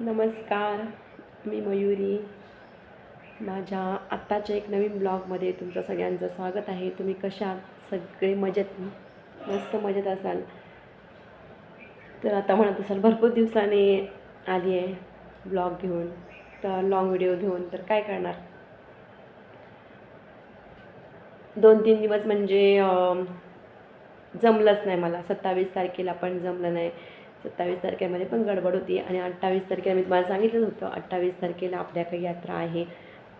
नमस्कार मी मयुरी. माझ्या आत्ताच्या एक नवीन ब्लॉगमध्ये तुमचं सगळ्यांचं स्वागत आहे. तुम्ही कशा सगळे मजेत? मस्त मजेत असाल? तर आता म्हणत असाल भरपूर दिवसाने आली आहे ब्लॉग घेऊन. तर लॉंग व्हिडिओ घेऊन. तर काय करणार? दोन तीन दिवस म्हणजे जमलंच नाही मला. सत्तावीस तारखेला पण जमलं नाही. सत्तावीस तारखेमध्ये पण गडबड होती आणि अठ्ठावीस तारखेला मी तुम्हाला सांगितलं होतं अठ्ठावीस तारखेला आपल्या काही यात्रा आहे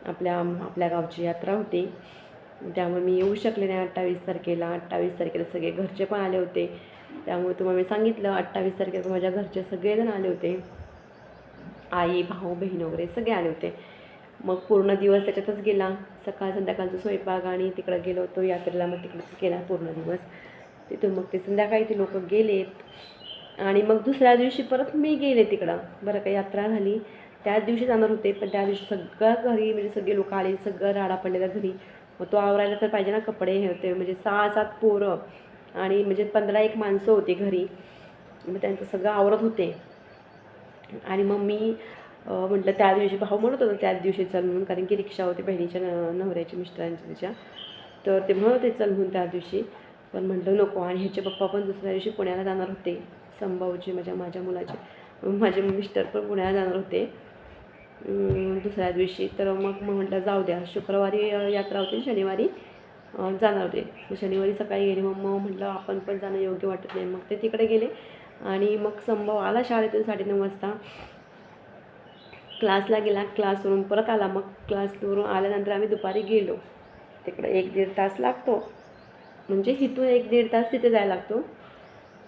आपल्या आपल्या गावची यात्रा होती. त्यामुळे मी येऊ शकले नाही अठ्ठावीस तारखेला. अठ्ठावीस तारखेला सगळे घरचे पण आले होते. त्यामुळे तुम्हाला मी सांगितलं अठ्ठावीस तारखेला माझ्या घरचे सगळेजण आले होते. आई भाऊ बहीण वगैरे सगळे आले होते. मग पूर्ण दिवस त्याच्यातच गेला. सकाळ संध्याकाळचा स्वयंपाक आणि तिकडं गेलो होतो यात्रेला मग तिकडंच गेला पूर्ण दिवस. तिथून मग ते संध्याकाळी ते लोक गेलेत. आणि मग दुसऱ्या दिवशी परत मी गेले तिकडं. बरं का यात्रा झाली. त्याच दिवशी जाणार होते पण त्या दिवशी सगळं घरी म्हणजे सगळे लोक आले सगळं राडा पडलेला घरी. मग तो आवरायला तर पाहिजे ना कपडे हे होते म्हणजे सहा सात पोरं आणि म्हणजे पंधरा एक माणसं होती घरी. मग त्यांचं सगळं आवरत होते. आणि मग मी म्हटलं त्या दिवशी भाऊ म्हणत होता त्याच दिवशी चल म्हणून कारण की रिक्षा होती बहिणीच्या न नवऱ्याची मिस्टरांची तिच्या तर ते म्हणत होते चल म्हणून त्या दिवशी. पण म्हटलं नको. आणि ह्याचे पप्पा पण दुसऱ्या दिवशी पुण्याला जाणार होते. संभाऊची माझ्या माझ्या मुलाचे. माझे मिस्टर पण पुण्याला जाणार होते. दुसऱ्या दिवशी. तर मग म्हटलं जाऊ द्या. शुक्रवारी यात्रा होती शनिवारी जाणार होते. शनिवारी सकाळी गेले. मग मग म्हटलं आपण पण जाणं योग्य वाटत नाही. मग ते तिकडे गेले. आणि मग संभव आला शाळेतून साडेनऊ वाजता. क्लासला गेला. क्लासवरून परत आला. मग क्लासवरून आल्यानंतर आम्ही दुपारी गेलो. तिकडे एक दीड तास लागतो. म्हणजे इथून एक दीड तास तिथे जायला लागतो.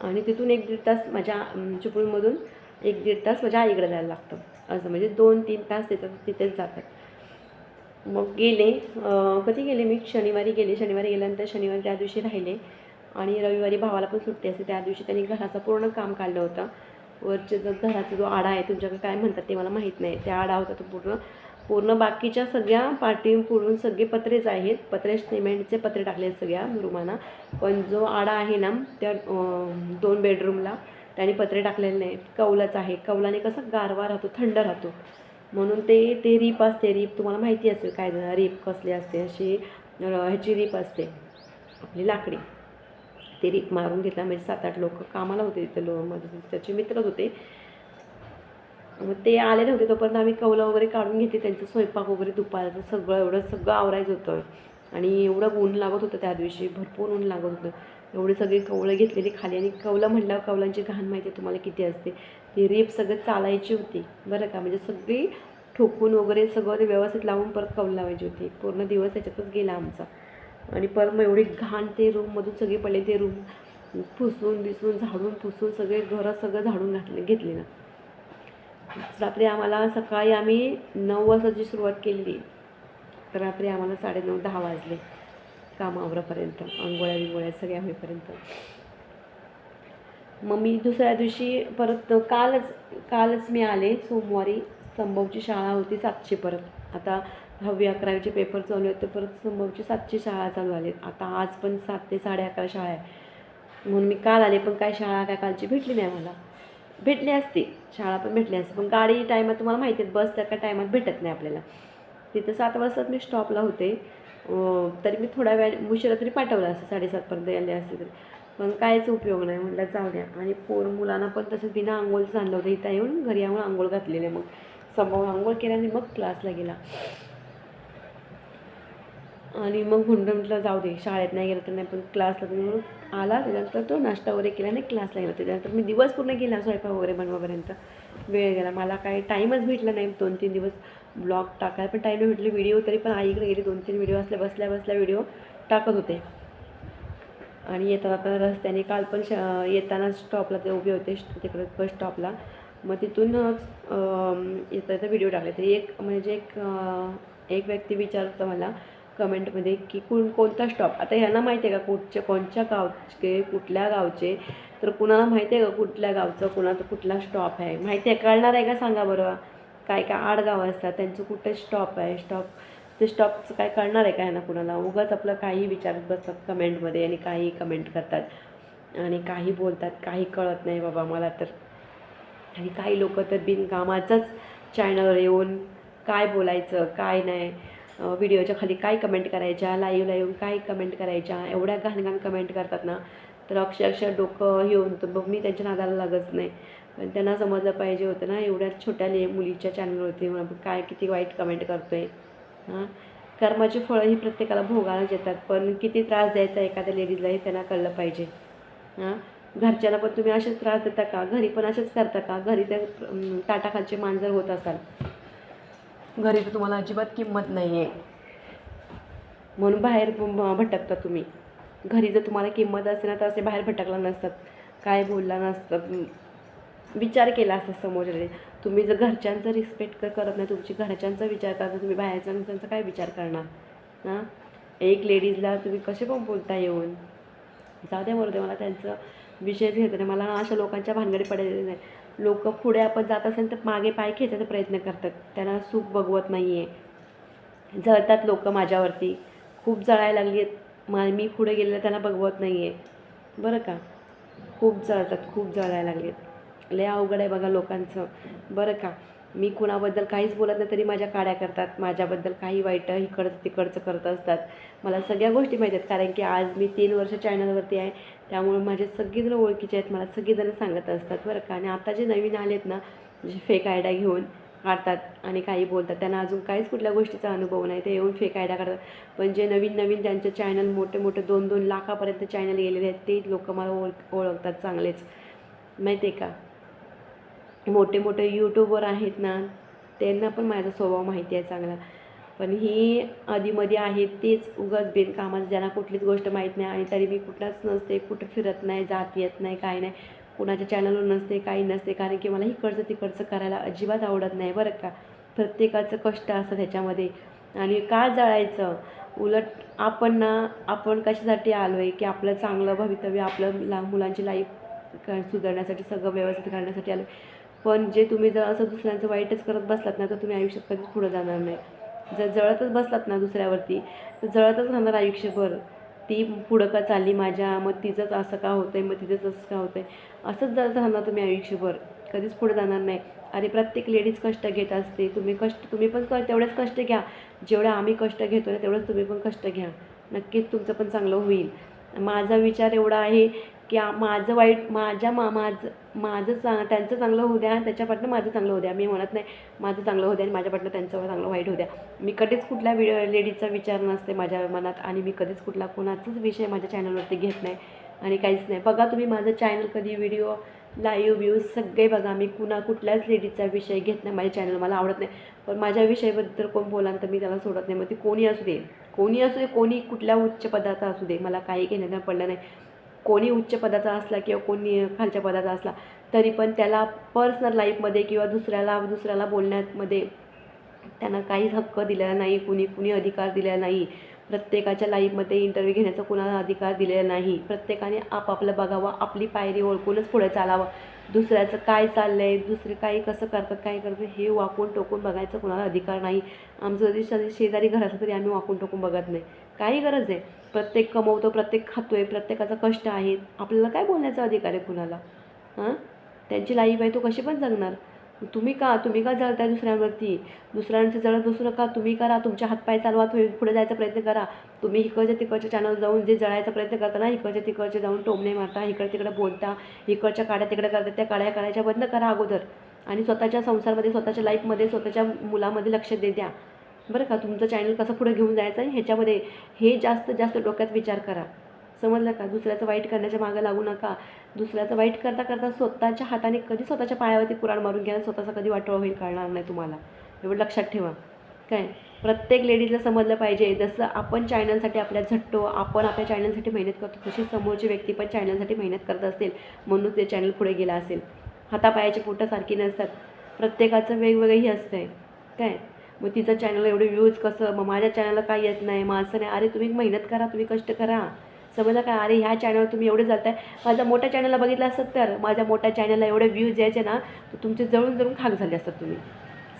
आणि तिथून एक दीड तास माझ्या चिपळूणमधून एक दीड तास माझ्या आईकडे जायला लागतं. असं म्हणजे दोन तीन तास तिथं तिथेच जातात. मग गेले कधी गेले मी? शनिवारी गेले. शनिवारी गेल्यानंतर शनिवारी त्या दिवशी राहिले. आणि रविवारी भावाला पण सुट्टी असते. त्या दिवशी त्यांनी घराचं पूर्ण काम काढलं होतं. वरचे जो घराचा जो आडा आहे तुमच्याकडे काय म्हणतात ते मला माहीत नाही. त्या आडा होता तो पूर्ण. पूर्ण बाकीच्या सगळ्या पाठी पुरून सगळे पत्रेच आहेत पत्रे सिमेंटचे पत्रे टाकले आहेत सगळ्या रूमांना. पण जो आडा आहे ना त्या दोन बेडरूमला त्याने पत्रे टाकलेले नाहीत. कौलाच आहे. कौलाने कसं गारवा राहतो थंड राहतो. म्हणून ते ते रीप असते. रीप तुम्हाला माहिती असेल काय रीप कसली असते? अशी ह्याची रीप असते. आपली लाकडी. ते रीप मारून घेतला. म्हणजे सात आठ लोक कामाला होते तिथे लो मध्ये त्याचे मित्रच होते. मग ते आले नव्हते तोपर्यंत आम्ही कौलं वगैरे काढून घेतली त्यांचं स्वयंपाक वगैरे दुपारचं सगळं एवढं सगळं आवरायचं होतं. आणि एवढं ऊन लागत होतं त्या दिवशी भरपूर ऊन लागत होतं. एवढी सगळी कवळं घेतलेली खाली आणि कवलं म्हटल्यावर कवलांची घाण माहिती आहे तुम्हाला किती असते. ती रेप सगळं चालायची होती बरं का? म्हणजे सगळी ठोकून वगैरे सगळं ते व्यवस्थित लावून परत कवलं लावायची होती. पूर्ण दिवस त्याच्यातच गेला आमचा. आणि परत मग एवढी घाण ते रूममधून सगळे पडले. ते रूम पुसून बिसून झाडून पुसून सगळे घरं सगळं झाडून घातले घेतले ना. रात्री आम्हाला सकाळी आम्ही नऊ वाजताची सुरुवात केली. तर रात्री आम्हाला साडेनऊ दहा वाजले कामावरापर्यंत अंघोळ्या बिंगोळ्या सगळ्या होईपर्यंत मग मी दुसऱ्या दिवशी परत कालच कालच मी आले. सोमवारी संभवची शाळा होती सातशे परत. आता दहावी अकरावीचे पेपर चालू आहेत तर परत संभवची सातशे शाळा चालू आहेत आता आज पण सात ते साडे अकरा शाळा आहे. म्हणून मी काल आले पण काय शाळा काय कालची भेटली नाही मला भेटली असती. शाळा पण भेटली असते. पण गाडी टायमात तुम्हाला माहिती आहे बस त्या काय टायमात भेटत नाही आपल्याला. तिथं सात वाजताच मी स्टॉपला होते. तरी मी थोड्या वेळ उशिरा तरी पाठवलं असतं. साडेसातपर्यंत आले असते तरी. पण काहीच उपयोग नाही. म्हटलं जाऊ द्या. आणि पोर मुलांना पण तसंच बिना आंघोळ आणलं होतं इथं येऊन घरी येऊन आंघोळ घातलेले मग. समोर आंघोळ केल्याने मग क्लासला गेला. आणि मग हुंड म्हटलं जाऊ दे शाळेत नाही गेलं तर नाही पण क्लासला तर म्हणून आला. त्याच्यानंतर तो नाश्ता वगैरे केला नाही क्लासला गेला. त्याच्यानंतर मी दिवस पूर्ण गेला स्वयंपाक वगैरे बनवापर्यंत. वेळ गेला. मला काय टाईमच भेटला नाही. दोन तीन दिवस ब्लॉग टाकायला पण टाईम भेटले. व्हिडिओ तरी पण आईकडे गेले. दोन तीन व्हिडिओ असल्या बसल्या बसल्या व्हिडिओ टाकत होते. आणि येताना आता रस्त्याने काल पण श येताना स्टॉपला ते उभे होते. तिकडे बस स्टॉपला मग तिथूनच येता येता व्हिडिओ टाकले. तर एक म्हणजे एक एक व्यक्ती विचारतं मला कमेंटमध्ये की कोण कोणता स्टॉप आता ह्यांना माहिती आहे का कुठच्या कोणत्या गावचे कुठल्या गावचे? तर कुणाला माहिती आहे का कुठल्या गावचं कुणाचा कुठला स्टॉप आहे? माहिती आहे कळणार आहे का? सांगा बरं. काय काय आडगाव असतात त्यांचं कुठे स्टॉप आहे? स्टॉप ते स्टॉपचं काय कळणार आहे का ह्यांना कुणाला? उगाच आपलं काही विचारत बसतात कमेंटमध्ये आणि काही कमेंट करतात आणि काही बोलतात काही कळत नाही बाबा मला तर. आणि काही लोक तर बिनकामाचंच चॅनलवर येऊन काय बोलायचं काय नाही. व्हिडिओच्या खाली काय कमेंट करायच्या लाईव्ह लाईव्ह काय कमेंट करायच्या एवढ्या घाणघाण कमेंट करतात ना. तर अक्षरशः डोकं हे होतं तर मी त्यांच्या नादाला लागत नाही. पण त्यांना समजलं पाहिजे होतं ना एवढ्या छोट्या ले मुलीच्या चॅनलवरती आपण काय किती वाईट कमेंट करतो आहे हां? कर्माची फळं ही प्रत्येकाला भोगायलाच येतात पण किती त्रास द्यायचा एखाद्या लेडीजला हे त्यांना कळलं पाहिजे. हां? घरच्यांना पण तुम्ही असेच त्रास देता का? घरी पण असेच करता का? घरी तर ताटाखालचे मांजर होत असाल. घरी तर तुम्हाला अजिबात किंमत नाही आहे म्हणून बाहेर भटकता तुम्ही. घरी जर तुम्हाला किंमत असेल ना तर असे बाहेर भटकला नसतात. काय बोलला नसतं. विचार केला असतात समोरचे तुम्ही जर घरच्यांचा रिस्पेक्ट करत नाही तुमची घरच्यांचा विचार करता तुम्ही बाहेरच्या त्यांचा काय विचार करणार? हां? एक लेडीजला तुम्ही कसे पण बोलता येऊन. जाऊ द्या बरोबर मला त्यांचं विषयच घेत नाही. मला अशा लोकांच्या भानगडी पडायचं नाही लोक पुढे आपण जात असेल तर मागे पाय खेचायचा प्रयत्न करतात. त्यांना सुख बघवत नाही आहे जळतात लोक माझ्यावरती. खूप जळायला लागली आहेत. मा मी पुढे गेलेलं त्यांना बघवत नाही आहे बरं का? खूप जळतात खूप जळायला लागले आहेत. लय अवघड आहे बघा लोकांचं. बरं का? मी कुणाबद्दल काहीच बोलत नाही तरी माझ्या काड्या करतात. माझ्याबद्दल काही वाईट इकडचं तिकडचं करत असतात. मला सगळ्या गोष्टी माहीत आहेत कारण की आज मी तीन वर्ष चॅनलवरती आहे. त्यामुळे माझे सगळीजणं ओळखीचे आहेत मला सगळीजणं सांगत असतात बरं का. आणि आता जे नवीन आलेत ना जे फेक आयडा घेऊन काढतात आणि काही बोलतात त्यांना अजून काहीच कुठल्या गोष्टीचा अनुभव नाही. ते येऊन फेक आयडा काढतात. पण जे नवीन नवीन त्यांचे चॅनल मोठे मोठे दोन दोन लाखापर्यंत चॅनल गेलेले आहेत ते लोक मला ओळख ओळखतात चांगलेच. माहिती आहे का? मोठे मोठे यूट्यूबर आहेत ना त्यांना पण माझा स्वभाव माहिती आहे चांगला. पण ही आधीमध्ये आहेत तेच उगाच बिनकामाचं ज्यांना कुठलीच गोष्ट माहीत नाही आणि तरी मी कुठलाच नसते कुठं फिरत नाही जात येत नाही काय नाही. कुणाच्या चॅनलवर नसते काही नसते कारण की मला इकडचं तिकडचं करायला अजिबात आवडत नाही बरं का? प्रत्येकाचं कष्ट असतं त्याच्यामध्ये. आणि का जळायचं? उलट आपण ना आपण कशासाठी आलो आहे की आपलं चांगलं भवितव्य आपलं लहान मुलांची लाईफ सुधारण्यासाठी सगळं व्यवस्थित करण्यासाठी आलो पण जे तुम्ही जर असं दुसऱ्यांचं वाईटच करत बसलात ना तर तुम्ही आयुष्यात कधीच पुढं जाणार नाही. जर जळतच बसलात ना दुसऱ्यावरती तर जळतच राहणार आयुष्यभर. ती पुढं का चालली माझ्या? मग तिचंच असं का होतं आहे मग तिचंच असं का होतं आहे असंच जळत राहणार तुम्ही आयुष्यभर. कधीच पुढे जाणार नाही. आणि प्रत्येक लेडीज कष्ट घेत असते. तुम्ही कष्ट तुम्ही पण क तेवढेच कष्ट घ्या. जेवढे आम्ही कष्ट घेतो ना तेवढंच तुम्ही पण कष्ट घ्या. नक्कीच तुमचं पण चांगलं होईल. माझा विचार एवढा आहे की माझं वाईट माझ्या मा माझं माझं चा त्यांचं चांगलं होऊ द्या त्याच्यापाटनं माझं चांगलं होऊ द्या. मी म्हणत नाही माझं चांगलं होऊ द्या आणि माझ्यापाटनं त्यांचं चांगलं वाईट होऊ द्या. मी कधीच कुठल्या वि लेडीजचा विचार नसते माझ्या मनात आणि मी कधीच कुठला कोणाचाच विषय माझ्या चॅनलवरती घेत नाही आणि काहीच नाही. बघा तुम्ही माझं चॅनल कधी व्हिडिओ लाईव्ह व्ह्यूज सगळे बघा. मी कुणा कुठल्याच लेडीजचा विषय घेत नाही माझ्या चॅनल मला आवडत नाही. पण माझ्या विषयाबद्दल कोण बोला तर मी त्याला सोडत नाही. मग ती कोणी असू दे. कोणी असू दे कोणी कुठल्या उच्च पदाचा असू दे. मला काही घेण्यात पडलं नाही. कोणी उच्च पदाचा असला किंवा कोणी खालच्या पदाचा असला तरी पण त्याला पर्सनल लाईफमध्ये किंवा दुसऱ्याला दुसऱ्याला बोलण्यामध्ये त्यांना काहीच हक्क दिलेला नाही कुणी कुणी अधिकार दिलेला नाही. प्रत्येकाच्या लाईफमध्ये इंटरव्ह्यू घेण्याचा कुणाला अधिकार दिलेला नाही. प्रत्येकाने आपापलं बघावं आपली पायरी ओळखूनच पुढे चालावं. दुसऱ्याचं काय चाललं आहे दुसरे काही कसं करतात काय करतात हे वाकून टोकून बघायचं कुणाला अधिकार नाही. आमचं जरी शेजारी घर असलं तरी आम्ही वाकून टोकून बघत नाही. काही गरज आहे. प्रत्येक कमवतो प्रत्येक खातो आहे प्रत्येकाचा कष्ट आहे. आपल्याला काय बोलण्याचा अधिकार आहे कुणाला? हां? त्यांची लाईफ आहे तो कशी पण जगणार. तुम्ही का? तुम्ही का जळताय दुसऱ्यांवरती? दुसऱ्यांचे जळत बसू नका. तुम्ही करा. तुमच्या हातपाय चालवा. तुम्ही पुढे जायचा प्रयत्न करा. तुम्ही इकडच्या तिकडच्या चॅनल जाऊन जे जळायचा प्रयत्न करता ना इकडच्या तिकडचे जाऊन टोमणे मारता इकडे तिकडे बोलता इकडच्या काड्या तिकडे करता त्या काड्या करायच्या बंद करा अगोदर. आणि स्वतःच्या संसारमध्ये स्वतःच्या लाईफमध्ये स्वतःच्या मुलामध्ये लक्ष दे द्या. बरं का? तुमचं चॅनल कसं पुढे घेऊन जायचं आहे ह्याच्यामध्ये हे जास्त जास्त डोक्यात विचार करा. समजलं का? दुसऱ्याचं वाईट करण्याच्या मागं लागू नका. दुसऱ्याचं वाईट करता करता स्वतःच्या हाताने कधी स्वतःच्या पायावरती कुराण मारून घ्या स्वतःचा कधी वाटोळा होईल कळणार नाही तुम्हाला. एवढं लक्षात ठेवा. काय? प्रत्येक लेडीजला समजलं पाहिजे. जसं आपण चॅनलसाठी आपल्या झटतो आपण आपल्या चॅनलसाठी मेहनत करतो तशी समोरची व्यक्ती पण चॅनलसाठी मेहनत करत असेल. म्हणून ते चॅनल पुढे गेला असेल. हातापायाची पोटं सारखी नसतात. प्रत्येकाचं वेगवेगळंही असतंय. असतं आहे काय? मग तिचं चॅनल एवढे व्ह्यूज कसं? मग माझ्या चॅनलला काय येत नाही? मग असं नाही अरे तुम्ही मेहनत करा तुम्ही कष्ट करा. समजलं का? अरे ह्या चॅनलवर तुम्ही एवढे चालताय माझ्या मोठ्या चॅनलला बघितलं असत तर माझ्या मोठ्या चॅनलला एवढे व्ह्यूज यायचे ना तर तुमचे जळून जळून खाक झाले असतात तुम्ही.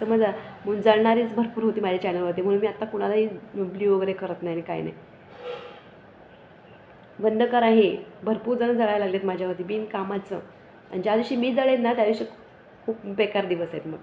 समजा म्हणून जळणारीच भरपूर होती माझ्या चॅनलवरती म्हणून मी आता कुणालाही ब्ल्यू वगैरे करत नाही आणि काय नाही. बंद करा हे. भरपूर जण जळायला लागलेत माझ्यावरती. बिनकामाचं. आणि ज्या दिवशी मी जळेन ना त्या दिवशी खूप बेकार दिवस आहेत मग.